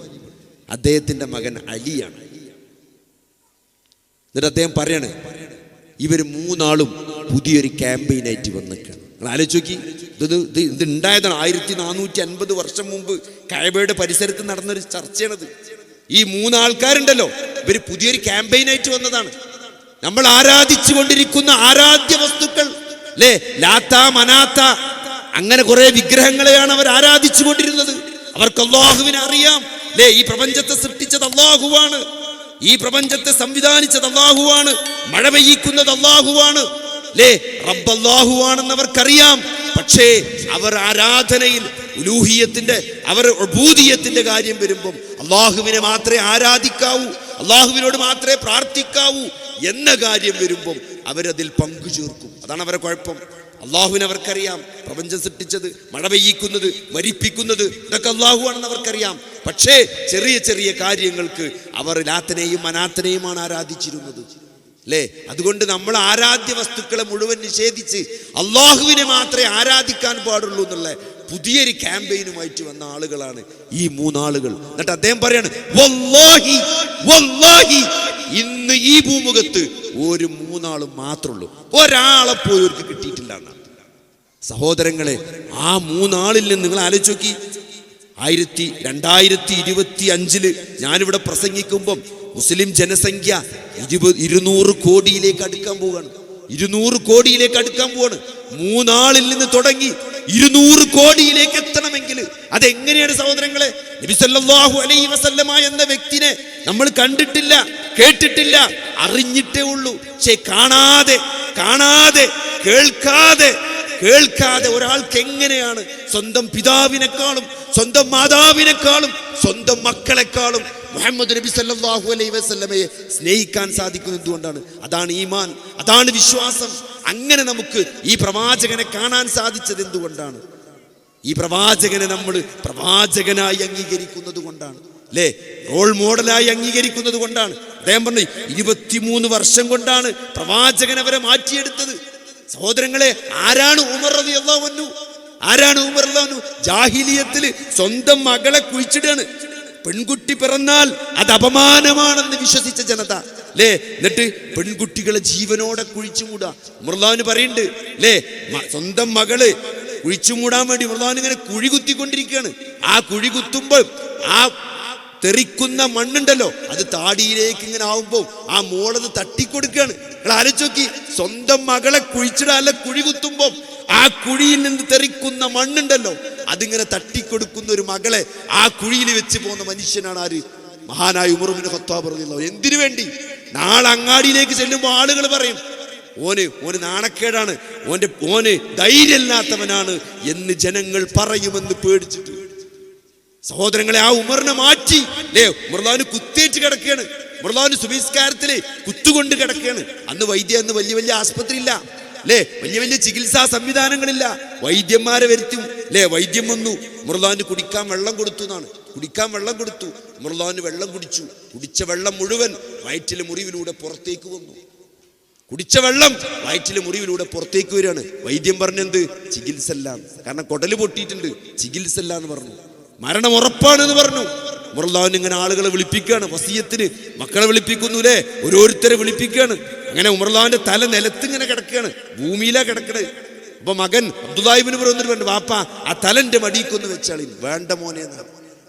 അദ്ദേഹത്തിന്റെ മകൻ അലിയാണ്. എന്നിട്ട് അദ്ദേഹം പറയാണ് ഇവർ മൂന്നാളും പുതിയൊരു ക്യാമ്പയിനായിട്ട് വന്നിക്കാണ് നിങ്ങൾ ആലോചിച്ച് നോക്കി. ഇത് ഇത് ഇത് ഉണ്ടായതാണ് ആയിരത്തി നാനൂറ്റി അൻപത് വർഷം മുമ്പ് കഴബയുടെ പരിസരത്ത് നടന്നൊരു ചർച്ചയാണത്. ഈ മൂന്നാൾക്കാരുണ്ടല്ലോ ഇവർ പുതിയൊരു ക്യാമ്പയിനായിട്ട് വന്നതാണ്. നമ്മൾ ആരാധിച്ചു കൊണ്ടിരിക്കുന്ന ആരാധ്യ വസ്തുക്കൾ അല്ലേ ലാത്ത മനാത്ത അങ്ങനെ കുറെ വിഗ്രഹങ്ങളെയാണ് അവർ ആരാധിച്ചു കൊണ്ടിരുന്നത്. അവർക്ക് അള്ളാഹുവിനെ അറിയാം അല്ലേ ഈ പ്രപഞ്ചത്തെ സൃഷ്ടിച്ചത് അള്ളാഹുവാണ്. ഈ പ്രപഞ്ചത്തെ സംവിധാനിച്ചത് അള്ളാഹുവാണ്. മഴ പെയ്യിക്കുന്നത് അള്ളാഹുവാണ്. അല്ലേ റബ്ബ് അള്ളാഹുവാണെന്ന് അവർക്കറിയാം പക്ഷേ അവർ ആരാധനയിൽ ഉലൂഹിയത്തിന്റെ അവർ ഭൂതിയത്തിന്റെ കാര്യം വരുമ്പം അള്ളാഹുവിനെ മാത്രമേ ആരാധിക്കാവൂ അള്ളാഹുവിനോട് മാത്രമേ പ്രാർത്ഥിക്കാവൂ എന്ന കാര്യം വരുമ്പം അവരതിൽ പങ്കു ചേർക്കും അതാണ് അവരെ കുഴപ്പം. അള്ളാഹുവിനെ അവർക്കറിയാം. പ്രപഞ്ചം സൃഷ്ടിച്ചത് മഴ പെയ്യിക്കുന്നത് മരിപ്പിക്കുന്നത് ഇതൊക്കെ അള്ളാഹുവാണെന്ന് അവർക്കറിയാം പക്ഷേ ചെറിയ ചെറിയ കാര്യങ്ങൾക്ക് അവർ ലാത്തനെയും അനാത്തനെയുമാണ് ആരാധിച്ചിരുന്നത്. അല്ലേ അതുകൊണ്ട് നമ്മൾ ആരാധ്യ വസ്തുക്കളെ മുഴുവൻ നിഷേധിച്ച് അള്ളാഹുവിനെ മാത്രമേ ആരാധിക്കാൻ പാടുള്ളൂ എന്നുള്ള പുതിയൊരു ക്യാമ്പയിനുമായിട്ട് വന്ന ആളുകളാണ് ഈ മൂന്നാളുകൾ. എന്നിട്ട് അദ്ദേഹം പറയാണ് "വല്ലാഹി, വല്ലാഹി, ഇന്ന് ഈ ഭൂമുഖത്ത് ഒരു മൂന്നാളും മാത്രമുള്ളൂ. ഒരാളെ പോലും അവർക്ക് കിട്ടിയിട്ടില്ല എന്നാണ്. സഹോദരങ്ങളെ ആ മൂന്നാളിൽ നിന്ന് നിങ്ങൾ ആലോചിച്ച് നോക്കി. ആയിരത്തി രണ്ടായിരത്തി ഇരുപത്തി അഞ്ചിൽ ഞാനിവിടെ പ്രസംഗിക്കുമ്പം മുസ്ലിം ജനസംഖ്യ ഇരുപത് ഇരുന്നൂറ് കോടിയിലേക്ക് അടുക്കാൻ പോവുകയാണ് ഇരുന്നൂറ് കോടിയിലേക്ക് അടുക്കാൻ പോവാണ്. മൂന്നാളിൽ നിന്ന് തുടങ്ങി ഇരുന്നൂറ് കോടിയിലേക്ക് എത്തണമെങ്കിൽ അതെങ്ങനെയാണ് സഹോദരങ്ങളെ? നബി സല്ലല്ലാഹു അലൈഹി വസല്ലമ എന്ന വ്യക്തിനെ നമ്മൾ കണ്ടിട്ടില്ല കേട്ടിട്ടില്ല അറിഞ്ഞിട്ടേ ഉള്ളൂ. പക്ഷേ കാണാതെ കാണാതെ കേൾക്കാതെ കേൾക്കാതെ ഒരാൾക്ക് എങ്ങനെയാണ് സ്വന്തം പിതാവിനെക്കാളും സ്വന്തം മാതാവിനെക്കാളും സ്വന്തം മക്കളെക്കാളും മുഹമ്മദ് നബി സല്ലാഹു അലൈ വസല്ലമയെ സ്നേഹിക്കാൻ സാധിക്കുന്നത് എന്തുകൊണ്ടാണ് അതാണ് ഈമാൻ അതാണ് വിശ്വാസം. അങ്ങനെ നമുക്ക് ഈ പ്രവാചകനെ കാണാൻ സാധിച്ചത് എന്തുകൊണ്ടാണ്? ഈ പ്രവാചകനെ നമ്മൾ പ്രവാചകനായി അംഗീകരിക്കുന്നത് കൊണ്ടാണ് അല്ലേ റോൾ മോഡലായി അംഗീകരിക്കുന്നത് കൊണ്ടാണ് അദ്ദേഹം പറഞ്ഞു ഇരുപത്തിമൂന്ന് വർഷം കൊണ്ടാണ് പ്രവാചകൻ അവരെ മാറ്റിയെടുത്തത്. സഹോദരങ്ങളെ ആരാണ് ഉമർ റതി ആരാണ് ഉമർ അള്ളാഹു ജാഹിലിയത്തിൽ സ്വന്തം മകളെ കുഴിച്ചിടാണ് പെൺകുട്ടി പിറന്നാൽ അത് അപമാനമാണെന്ന് വിശ്വസിച്ച ജനത. അല്ലേ എന്നിട്ട് പെൺകുട്ടികളെ ജീവനോടെ കുഴിച്ചുമൂടാ. മുർലാന് പറയുന്നുണ്ട് അല്ലേ സ്വന്തം മകൾ കുഴിച്ചുമൂടാൻ വേണ്ടി മുർലാൻ ഇങ്ങനെ കുഴി കുത്തിക്കൊണ്ടിരിക്കുകയാണ് ആ കുഴി കുത്തുമ്പോൾ ആ തെറിക്കുന്ന മണ്ണുണ്ടല്ലോ അത് താടിയിലേക്ക് ഇങ്ങനെ ആവുമ്പോൾ ആ മോളത് തട്ടിക്കൊടുക്കുകയാണ്. നിങ്ങൾ ആലോചിച്ച് നോക്കി സ്വന്തം മകളെ കുഴിച്ചിടാല്ല കുഴി കുത്തുമ്പോൾ ആ കുഴിയിൽ നിന്ന് തെറിക്കുന്ന മണ്ണുണ്ടല്ലോ അതിങ്ങനെ തട്ടിക്കൊടുക്കുന്ന ഒരു മകളെ ആ കുഴിയിൽ വെച്ച് പോകുന്ന മനുഷ്യനാണ് ആര്? മഹാനായ ഉമറുമിന് ഖത്താബ് പറഞ്ഞല്ലോ. എന്തിനു വേണ്ടി? നാളെ അങ്ങാടിയിലേക്ക് ചെല്ലുമ്പോൾ ആളുകൾ പറയും ഓന് ഓന് നാണക്കേടാണ്. ഓന്റെ ഓന് ധൈര്യമില്ലാത്തവനാണ് എന്ന് ജനങ്ങൾ പറയുമെന്ന് പേടിച്ചിട്ട് സഹോദരങ്ങളെ ആ ഉമറിനെ മാറ്റി. അല്ലേ ഉമർലാന് കുത്തേറ്റ് കിടക്കുകയാണ്. ഉമർലാന് സുബിസ്കാരത്തിൽ കുത്തുകൊണ്ട് കിടക്കുകയാണ്. അന്ന് വൈദ്യ അന്ന് വലിയ വലിയ ആസ്പത്രി ഇല്ല അല്ലേ വലിയ വലിയ ചികിത്സാ സംവിധാനങ്ങളില്ല. വൈദ്യന്മാരെ വരുത്തും. അല്ലേ വൈദ്യം വന്നു. മുർലാന് കുടിക്കാൻ വെള്ളം കൊടുത്തു എന്നാണ്. കുടിക്കാൻ വെള്ളം കൊടുത്തു. മുർലാന് വെള്ളം കുടിച്ചു. കുടിച്ച വെള്ളം മുഴുവൻ വയറ്റിലെ മുറിവിലൂടെ പുറത്തേക്ക് വന്നു. കുടിച്ച വെള്ളം വയറ്റിലെ മുറിവിലൂടെ പുറത്തേക്ക് വരികയാണ്. വൈദ്യം പറഞ്ഞെന്ത്? ചികിത്സ കാരണം കൊടൽ പൊട്ടിയിട്ടുണ്ട്. ചികിത്സ എന്ന് പറഞ്ഞു. മരണം ഉറപ്പാണെന്ന് പറഞ്ഞു. മുറല്ലാൻ ഇങ്ങനെ ആളുകളെ വിളിപ്പിക്കുകയാണ്. വസീയത്തിന് മക്കളെ വിളിപ്പിക്കുന്നു അല്ലേ ഓരോരുത്തരെ വിളിപ്പിക്കുകയാണ്. അങ്ങനെ ഉമർലാവിന്റെ തല നിലത്ത് ഇങ്ങനെ കിടക്കുകയാണ്. ഭൂമിയിലാ കിടക്കണത് അപ്പൊ മകൻ അബ്ദുദായിബിന് പറഞ്ഞിട്ട് വേണ്ട വാപ്പ ആ തലന്റെ മടിക്കൊന്ന് വെച്ചാളി. വേണ്ട മോനെ എന്നാണ്.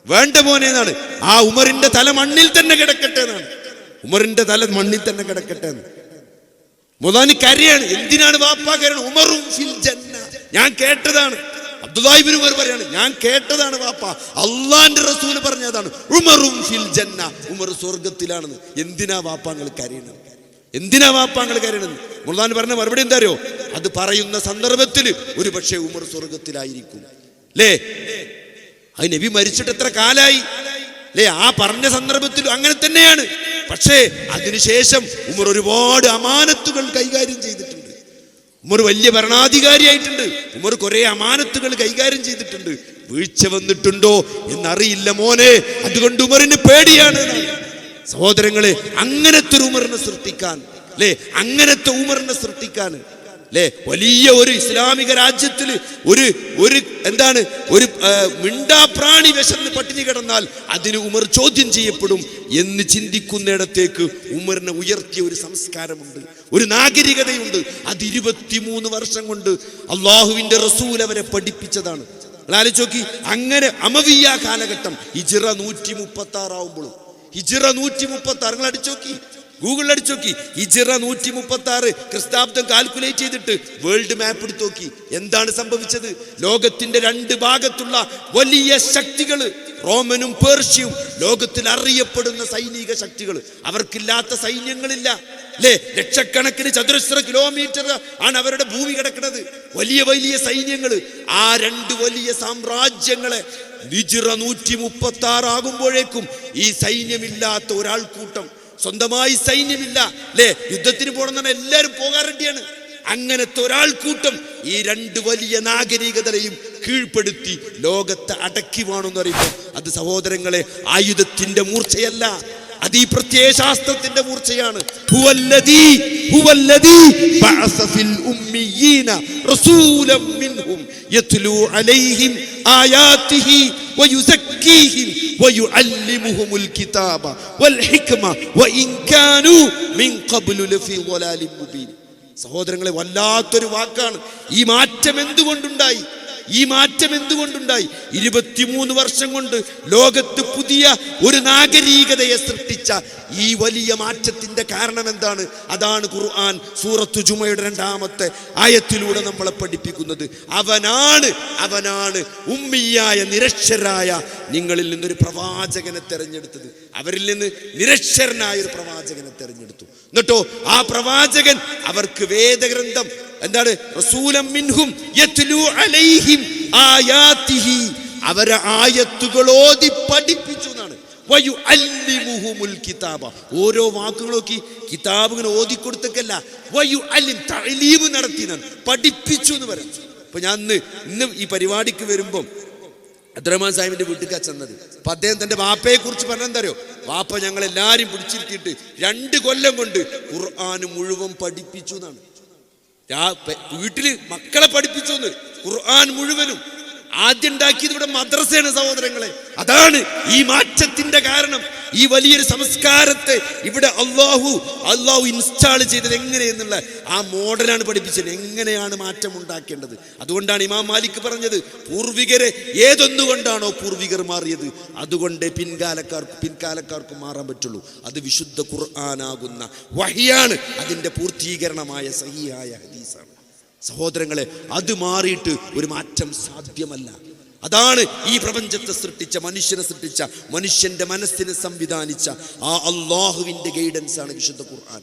വേണ്ട മോനെ എന്നാണ്. ആ ഉമറിന്റെ തല മണ്ണിൽ തന്നെ കിടക്കട്ടെ എന്നാണ്. ഉമറിന്റെ തല മണ്ണിൽ തന്നെ കിടക്കട്ടെ എന്ന്. മുതാനി കരയാണ്. എന്തിനാണ് വാപ്പ കരയാണ് ഉമറും ഫിൽ ജന്ന. ഞാൻ കേട്ടതാണ്. അബ്ദുല്ലാഹിബിൻ ഉമർ പറയാണ് ഞാൻ കേട്ടതാണ് വാപ്പ അള്ളാന്റെ റസൂൽ പറഞ്ഞതാണ് ഉമറും ഫിൽ ജന്ന ഉമർ സ്വർഗത്തിലാണെന്ന് എന്തിനാ വാപ്പാങ്ങൾ കരയണത് എന്തിനാ വാപ്പാങ്ങൾ കരയണത് മുള്ളാൻ പറഞ്ഞ മറുപടി എന്താ അത് പറയുന്ന സന്ദർഭത്തിൽ ഒരു പക്ഷേ ഉമർ സ്വർഗത്തിലായിരിക്കും അല്ലേ അത് നബി മരിച്ചിട്ട് എത്ര കാലായി? അല്ലേ ആ പറഞ്ഞ സന്ദർഭത്തിൽ അങ്ങനെ തന്നെയാണ്. പക്ഷേ അതിനുശേഷം ഉമർ ഒരുപാട് അമാനത്തുകൾ കൈകാര്യം ചെയ്തിട്ടുണ്ട്. ഉമർ വലിയ ഭരണാധികാരിയായിട്ടുണ്ട്. ഉമർ കുറെ അമാനത്തുകൾ കൈകാര്യം ചെയ്തിട്ടുണ്ട്. വീഴ്ച വന്നിട്ടുണ്ടോ എന്നറിയില്ല മോനെ. അതുകൊണ്ട് ഉമറിന് പേടിയാണ്. സഹോദരങ്ങളെ അങ്ങനത്തെ ഒരു ഉമറിനെ സൃഷ്ടിക്കാൻ അല്ലേ? അങ്ങനത്തെ ഉമറിനെ സൃഷ്ടിക്കാൻ അല്ലേ വലിയ ഒരു ഇസ്ലാമിക രാജ്യത്തിൽ ഒരു ഒരു എന്താണ് ഒരു മിണ്ടാപ്രാണി വിശന്ന് പട്ടിണി കിടന്നാൽ അതിന് ഉമർ ചോദ്യം ചെയ്യപ്പെടും എന്ന് ചിന്തിക്കുന്നിടത്തേക്ക് ഉമറിനെ ഉയർത്തിയ ഒരു സംസ്കാരമുണ്ട് ഒരു നാഗരികതയുണ്ട്. അത് ഇരുപത്തിമൂന്ന് വർഷം കൊണ്ട് അള്ളാഹുവിന്റെ റസൂൽ അവരെ പഠിപ്പിച്ചതാണ്. നിങ്ങൾ ആലോചിച്ച് നോക്കി അങ്ങനെ അമവിയ കാലഘട്ടം ഹിജിറ നൂറ്റി മുപ്പത്തി ആറാവുമ്പോഴും ഹിജിറ നൂറ്റി മുപ്പത്തി ആറ് നിങ്ങൾ അടിച്ചു നോക്കി. ഗൂഗിളിൽ അടിച്ചു നോക്കി. ഹിജിറ നൂറ്റി മുപ്പത്തി ആറ് ക്രിസ്താബ്ദം കാൽക്കുലേറ്റ് ചെയ്തിട്ട് വേൾഡ് മാപ്പ് എടുത്തു നോക്കി. എന്താണ് സംഭവിച്ചത്? ലോകത്തിന്റെ രണ്ട് ഭാഗത്തുള്ള വലിയ ശക്തികൾ റോമനും പേർഷ്യയും ലോകത്തിൽ അറിയപ്പെടുന്ന സൈനിക ശക്തികൾ. അവർക്കില്ലാത്ത സൈന്യങ്ങളില്ല. അല്ലേ ലക്ഷക്കണക്കിന് ചതുരശ്ര കിലോമീറ്റർ ആണ് അവരുടെ ഭൂമി കിടക്കുന്നത്. വലിയ വലിയ സൈന്യങ്ങൾ. ആ രണ്ട് വലിയ സാമ്രാജ്യങ്ങളെ നിജിറ നൂറ്റി മുപ്പത്തി ആറാകുമ്പോഴേക്കും ഈ സൈന്യമില്ലാത്ത ഒരാൾക്കൂട്ടം സ്വന്തമായി സൈന്യമില്ല. അല്ലേ യുദ്ധത്തിന് പോകണം പോകണമെന്നാണ് എല്ലാവരും പോകാൻ റെഡിയാണ് അങ്ങനത്തെ ഒരാൾക്കൂട്ടം ഈ രണ്ട് വലിയ നാഗരികതയും കീഴ്പ്പെടുത്തി ലോകത്തെ അടക്കി വേണമെന്ന് പറയുമ്പോൾ അത് സഹോദരങ്ങളെ ആയുധത്തിന്റെ മൂർച്ചയല്ല. അത് ഈ പ്രത്യയശാസ്ത്രത്തിന്റെ മൂർച്ചയാണ്. സഹോദരങ്ങളെ വല്ലാത്തൊരു വാക്കാണ്. ഈ മാറ്റം എന്തുകൊണ്ടുണ്ടായി? ഈ മാറ്റം എന്തുകൊണ്ടുണ്ടായി? ഇരുപത്തിമൂന്ന് വർഷം കൊണ്ട് ലോകത്ത് പുതിയ ഒരു നാഗരീകതയെ സൃഷ്ടിച്ച ഈ വലിയ മാറ്റത്തിന്റെ കാരണം എന്താണ് അതാണ് ഖുർആൻ സൂറത്തു ജുമയുടെ രണ്ടാമത്തെ ആയത്തിലൂടെ നമ്മളെ പഠിപ്പിക്കുന്നത്. അവനാണ് അവനാണ് ഉമ്മിയായ നിരക്ഷരായ നിങ്ങളിൽ നിന്നൊരു പ്രവാചകനെ തെരഞ്ഞെടുത്തത്. അവരിൽ നിന്ന് നിരക്ഷരനായ ഒരു പ്രവാചകനെ തെരഞ്ഞെടുത്തു. എന്നിട്ടോ ആ പ്രവാചകൻ അവർക്ക് വേദഗ്രന്ഥം എന്താണ്? റസൂലം മിൻഹും യത്ലു അലൈഹിം ആയാതിഹി അവരെ ആയത്തുകൾ ഓതി പഠിപ്പിച്ചു എന്നാണ്. വയു അല്ലിമുഹുമുൽ കിതാബ. ഓരോ വാക്കുകളൊക്കെ കിതാബ് ഇങ്ങനെ ഓതി കൊടുത്തക്കല്ല വയു അല്ലിം തലീമ് നടത്തി പഠിപ്പിച്ചു എന്ന് പറയാം. അപ്പൊ ഞാൻ ഇന്ന് ഇന്ന് ഈ പരിപാടിക്ക് വരുമ്പം അബ്ദുറഹ്മാൻ സാഹിബിന്റെ വീട്ടിൽ ചെന്നത്. അപ്പൊ അദ്ദേഹം തന്റെ വാപ്പയെ കുറിച്ച് പറഞ്ഞെന്തറിയോ വാപ്പ ഞങ്ങൾ എല്ലാരും പിടിച്ചിരുത്തിയിട്ട് രണ്ട് കൊല്ലം കൊണ്ട് ഖുർആൻ മുഴുവൻ പഠിപ്പിച്ചു എന്നാണ്. വീട്ടിൽ മക്കളെ പഠിപ്പിച്ചു ഖുർആൻ മുഴുവനും ആദ്യം ഉണ്ടാക്കിയത് ഇവിടെ മദ്രസയാണ് സഹോദരങ്ങളെ. അതാണ് ഈ മാറ്റത്തിന്റെ കാരണം. ഈ വലിയൊരു സംസ്കാരത്തെ ഇവിടെ അള്ളാഹു അള്ളാഹു ഇൻസ്റ്റാൾ ചെയ്തത് എങ്ങനെയെന്നുള്ള ആ മോഡലാണ് പഠിപ്പിച്ചത്. എങ്ങനെയാണ് മാറ്റം ഉണ്ടാക്കേണ്ടത്? അതുകൊണ്ടാണ് ഇമാം മാലിക് പറഞ്ഞത് പൂർവികരെ ഏതൊന്നുകൊണ്ടാണോ പൂർവികർ മാറിയത്? അതുകൊണ്ട് പിൻകാലക്കാർക്ക് പിൻകാലക്കാർക്ക് മാറാൻ പറ്റുള്ളൂ. അത് വിശുദ്ധ ഖുർആനാകുന്ന വഹിയാണ്. അതിന്റെ പൂർത്തീകരണമായ സഹിയായ ഹദീസാണ്. സഹോദരങ്ങളെ അത് മാറിയിട്ട് ഒരു മാറ്റം സാധ്യമല്ല. അതാണ് ഈ പ്രപഞ്ചത്തെ സൃഷ്ടിച്ച മനുഷ്യനെ സൃഷ്ടിച്ച മനുഷ്യന്റെ മനസ്സിനെ സംവിധാനിച്ച ആ അള്ളാഹുവിന്റെ ഗൈഡൻസ് ആണ് വിശുദ്ധ ഖുർആൻ.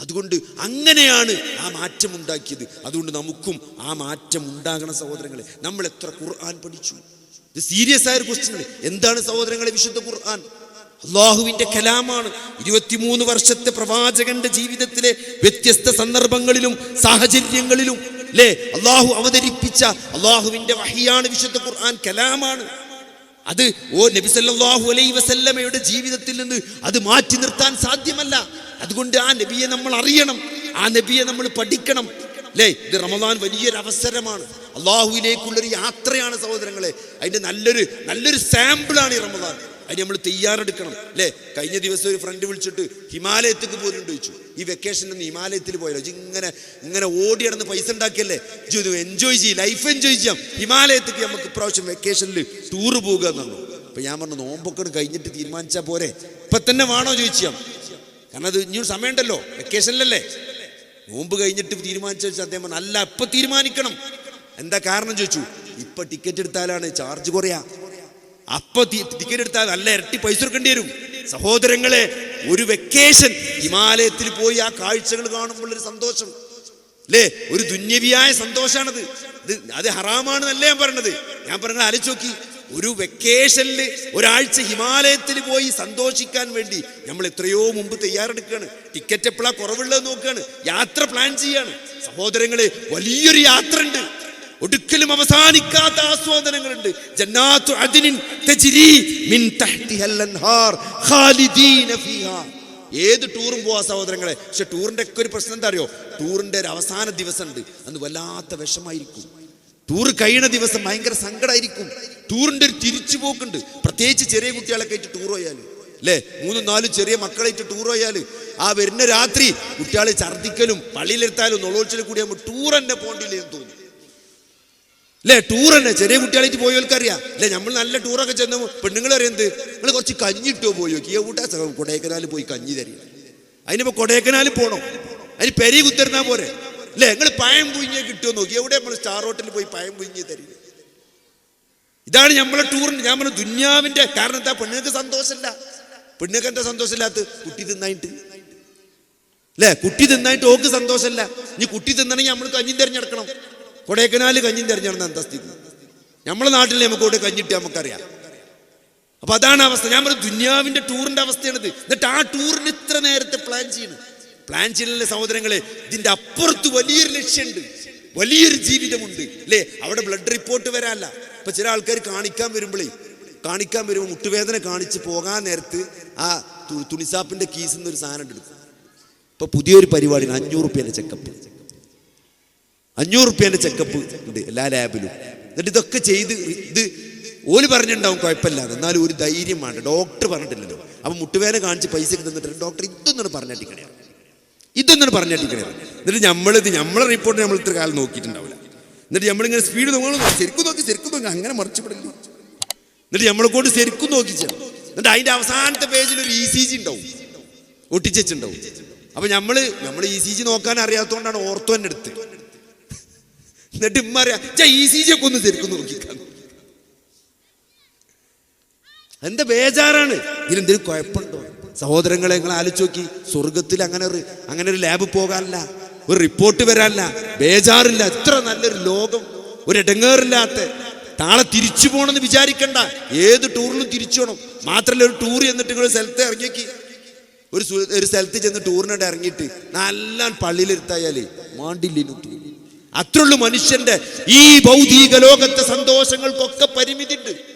അതുകൊണ്ട് അങ്ങനെയാണ് ആ മാറ്റം ഉണ്ടാക്കിയത്. അതുകൊണ്ട് നമുക്കും ആ മാറ്റം ഉണ്ടാകണം സഹോദരങ്ങളെ. നമ്മൾ എത്ര ഖുർആൻ പഠിച്ചു? ഇത് സീരിയസ് ആയ ഒരു ക്വസ്റ്റ്യൻ എന്താണ് സഹോദരങ്ങളെ വിശുദ്ധ ഖുർആൻ? അള്ളാഹുവിന്റെ കലാമാണ്. ഇരുപത്തിമൂന്ന് വർഷത്തെ പ്രവാചകന്റെ ജീവിതത്തിലെ വ്യത്യസ്ത സന്ദർഭങ്ങളിലും സാഹചര്യങ്ങളിലും അല്ലേ അള്ളാഹു അവതരിപ്പിച്ച അള്ളാഹുവിന്റെ വഹിയാണ് വിശുദ്ധ ഖുർആൻ കലാമാണ്. അത് ഓ നബിസല്ലാഹു അലൈ വസല്ലമയുടെ ജീവിതത്തിൽ നിന്ന് അത് മാറ്റി നിർത്താൻ സാധ്യമല്ല. അതുകൊണ്ട് ആ നബിയെ നമ്മൾ അറിയണം. ആ നബിയെ നമ്മൾ പഠിക്കണം. അല്ലേ ഇത് റമദാൻ വലിയൊരു അവസരമാണ്. അള്ളാഹുവിലേക്കുള്ളൊരു യാത്രയാണ് സഹോദരങ്ങളെ. അതിന്റെ നല്ലൊരു നല്ലൊരു സാമ്പിളാണ് ഈ റമദാൻ. അതിന് നമ്മൾ തയ്യാറെടുക്കണം അല്ലേ? കഴിഞ്ഞ ദിവസം ഒരു ഫ്രണ്ട് വിളിച്ചിട്ട് ഹിമാലയത്തേക്ക് പോലുണ്ട് ചോദിച്ചു. ഈ വെക്കേഷനിൽ ഒന്ന് ഹിമാലയത്തിൽ പോയാലോ? ഇങ്ങനെ ഇങ്ങനെ ഓടി നടന്ന് പൈസ ഉണ്ടാക്കിയല്ലേ? ജീവിതം എൻജോയ് ചെയ്യും ലൈഫ് എൻജോയ് ചെയ്യാം. ഹിമാലയത്തേക്ക് നമുക്ക് ഇപ്രാവശ്യം വെക്കേഷനിൽ ടൂറ് പോകുക എന്നുള്ളൂ അപ്പം ഞാൻ പറഞ്ഞു നോമ്പൊക്കെ കഴിഞ്ഞിട്ട് തീരുമാനിച്ചാൽ പോരെ. ഇപ്പം തന്നെ വേണോ ചോദിച്ചാൽ കാരണം അത് ഇനി സമയമുണ്ടല്ലോ വെക്കേഷനിലല്ലേ നോമ്പ് കഴിഞ്ഞിട്ട് തീരുമാനിച്ച അദ്ദേഹം പറഞ്ഞു അല്ല ഇപ്പം തീരുമാനിക്കണം. എന്താ കാരണം ചോദിച്ചു? ഇപ്പം ടിക്കറ്റ് എടുത്താലാണ് ചാർജ് കുറയാ. അപ്പൊ ടിക്കറ്റ് എടുത്താൽ നല്ല ഇരട്ടി പൈസ കൊടുക്കേണ്ടി വരും. സഹോദരങ്ങളെ ഒരു വെക്കേഷൻ ഹിമാലയത്തിൽ പോയി ആ കാഴ്ചകൾ കാണുമ്പോൾ ഒരു സന്തോഷം. അല്ലേ? ഒരു ദുന്യവിയായ സന്തോഷമാണത് ഇത് അത് ഹറാമാണെന്നല്ല ഞാൻ പറഞ്ഞത്. ഞാൻ പറഞ്ഞത് ആലോചിച്ച് ഒരു വെക്കേഷനിൽ ഒരാഴ്ച ഹിമാലയത്തിൽ പോയി സന്തോഷിക്കാൻ വേണ്ടി നമ്മൾ എത്രയോ മുമ്പ് തയ്യാറെടുക്കുകയാണ്. ടിക്കറ്റ് എപ്പോഴാണ് കുറവുള്ളത് നോക്കുകയാണ്. യാത്ര പ്ലാൻ ചെയ്യാണ് സഹോദരങ്ങളെ വലിയൊരു യാത്ര ഉണ്ട് ഒടുക്കലും അവസാനിക്കാത്ത ആസ്വാദനങ്ങളുണ്ട്. ജന്നാത്തു അദിനിൻ തജ്രി മിൻ തഹ്തിഹൽ അൻഹാർ ഖാലിദീന ഫീഹാ. ഏത് ടൂറും പോവാ സഹോദരങ്ങളെ. പക്ഷെ ടൂറിന്റെ ഒക്കെ ഒരു പ്രശ്നം എന്താ അറിയോ ടൂറിന്റെ ഒരു അവസാന ദിവസം ഉണ്ട് അന്ന് വല്ലാത്ത വിഷമായിരിക്കും. ടൂർ കഴിയണ ദിവസം ഭയങ്കര സങ്കടമായിരിക്കും ടൂറിന്റെ ഒരു തിരിച്ചു തിരിച്ചുപോക്കുണ്ട് പ്രത്യേകിച്ച് ചെറിയ കുട്ടികളൊക്കെ ആയിട്ട് ടൂർ പോയാൽ അല്ലേ? മൂന്നും നാലും ചെറിയ മക്കളായിട്ട് ടൂർ പോയാൽ ആ വരുന്ന രാത്രി കുട്ടികളെ ഛർദ്ദിക്കലും പള്ളിയിലെത്താലും നുളോച്ചിലും കൂടി ആകുമ്പോൾ ടൂർ തന്നെ പോണ്ടില്ലേ എന്ന് തോന്നും. അല്ലേ ടൂർ തന്നെ. ചെറിയ കുട്ടികളായിട്ട് പോയവർക്ക് അറിയാം അല്ലേ നമ്മൾ നല്ല ടൂറൊക്കെ ചെന്ന് പെണ്ണുങ്ങൾ അറിയുന്നത് നിങ്ങൾ കുറച്ച് കഞ്ഞിട്ടോ പോയി നോക്കി. എവിടെ കൊടൈക്കനാൽ പോയി കഞ്ഞി തരിക? അതിനിപ്പോ കൊടൈക്കനാൽ പോണോ? അതിന് പെരി കുത്തിരുന്നാ പോരെ? അല്ലേ നിങ്ങൾ പഴം പുഴിഞ്ഞേ കിട്ടുമോ നോക്കി. എവിടെ നമ്മൾ സ്റ്റാർ ഹോട്ടലിൽ പോയി പഴം പുഞ്ഞ് തരിക? ഇതാണ് നമ്മളെ ടൂറിന് ഞാൻ പറഞ്ഞു ദുന്യാവിന്റെ കാരണം എന്താ? പെണ്ണുങ്ങൾക്ക് സന്തോഷമില്ല. പെണ്ണുങ്ങൾക്ക് എന്താ സന്തോഷമില്ലാത്ത കുട്ടി തിന്നായിട്ട്. അല്ലേ കുട്ടി തിന്നായിട്ട് ഓക്ക് സന്തോഷമല്ല. ഇനി കുട്ടി തിന്നണമെങ്കിൽ നമ്മൾ കഞ്ഞി തിരഞ്ഞെടുക്കണം. കൊടൈക്കനാല് കഞ്ഞി തിരഞ്ഞെടുന്ന എന്താ സ്ഥിതി? നമ്മളെ നാട്ടിൽ നമുക്ക് ഇവിടെ കഞ്ഞിട്ട് നമുക്കറിയാം. അപ്പൊ അതാണ് അവസ്ഥ. ഞാൻ പറഞ്ഞു ദുന്യാവിന്റെ ടൂറിന്റെ അവസ്ഥയാണിത്. എന്നിട്ട് ആ ടൂറിന് ഇത്ര നേരത്തെ പ്ലാൻ ചെയ്യണം. പ്ലാൻ ചെയ്യുന്ന സഹോദരങ്ങളെ? ഇതിന്റെ അപ്പുറത്ത് വലിയൊരു ലക്ഷ്യമുണ്ട് വലിയൊരു ജീവിതമുണ്ട്. അല്ലേ? അവിടെ ബ്ലഡ് റിപ്പോർട്ട് വരാല്ല ഇപ്പൊ ചില ആൾക്കാർ കാണിക്കാൻ വരുമ്പോഴേ കാണിക്കാൻ വരുമ്പോൾ മുട്ടുവേദന കാണിച്ച് പോകാൻ നേരത്ത് ആ തുണിസാപ്പിന്റെ കീസിൽ നിന്ന് ഒരു സാധനം എടുക്കും ഇപ്പൊ പുതിയൊരു പരിപാടിയാണ് അഞ്ഞൂറ് റുപ്യേന്റെ ചെക്കപ്പ് അഞ്ഞൂറ് റുപ്യേന്റെ ചെക്കപ്പ് ഉണ്ട് എല്ലാ ലാബിലും. എന്നിട്ട് ഇതൊക്കെ ചെയ്ത് ഇത് ഓൽ പറഞ്ഞിട്ടുണ്ടാവും കുഴപ്പമില്ല എന്നാലും ഒരു ധൈര്യം വേണ്ട. ഡോക്ടർ പറഞ്ഞിട്ടില്ലല്ലോ. അപ്പൊ മുട്ടുവേന കാണിച്ച് പൈസ തന്നിട്ട് ഡോക്ടർ ഇതൊന്നും പറഞ്ഞിട്ടിക്കണേ ഇതൊന്നും പറഞ്ഞിട്ടിക്കണേ എന്നിട്ട് നമ്മളിത് നമ്മളെ റിപ്പോർട്ട് നമ്മൾ ഇത്ര കാലം നോക്കിയിട്ടുണ്ടാവില്ല. എന്നിട്ട് നമ്മളിങ്ങനെ സ്പീഡ് നോക്കണം ശരിക്കും നോക്കി ശരിക്കും നോക്കി. അങ്ങനെ മറിച്ചു വിടില്ല എന്നിട്ട് നമ്മളെ കൊണ്ട് ശരിക്കും നോക്കിച്ച എന്നിട്ട് അതിന്റെ അവസാനത്തെ പേജിൽ ഒരു ഇ സി ജി ഉണ്ടാവും. ഒട്ടിച്ചുണ്ടാവും അപ്പൊ നമ്മൾ നമ്മൾ ഇ സി ജി നോക്കാൻ അറിയാത്തതുകൊണ്ടാണ് ഓർത്തോന്റെ അടുത്ത്. എന്നിട്ട് ഇമ്മ അറിയാം ഇ സി ജി ഒക്കെ ഒന്ന് ശരിക്കും എന്താ ബേജാറാണ്? ഇതിലെന്തെങ്കിലും കുഴപ്പമുണ്ടോ? സഹോദരങ്ങളെ നിങ്ങൾ ആലോചിച്ച് നോക്കി. സ്വർഗത്തിൽ അങ്ങനെ ഒരു അങ്ങനെ ഒരു ലാബ് പോകാനില്ല. ഒരു റിപ്പോർട്ട് വരാനല്ല. ബേജാറില്ല. എത്ര നല്ലൊരു ലോകം. ഒരു ഇടങ്ങേറില്ലാത്ത നാളെ തിരിച്ചു പോകണമെന്ന് വിചാരിക്കണ്ട. ഏത് ടൂറിലും തിരിച്ചു പോകണം. മാത്രമല്ല ഒരു ടൂർ ചെന്നിട്ട് നിങ്ങൾ സ്ഥലത്ത് ഇറങ്ങിയേക്ക്. ഒരു ഒരു സ്ഥലത്ത് ചെന്ന് ടൂറിനോട് ഇറങ്ങിയിട്ട് നല്ല പള്ളിയിലിരുത്തായാലേ മാണ്ടില്ലേനു അത്രയുള്ളൂ മനുഷ്യന്റെ ഈ ഭൗതിക ലോകത്തെ സന്തോഷങ്ങൾക്കൊക്കെ പരിമിതി ഉണ്ട്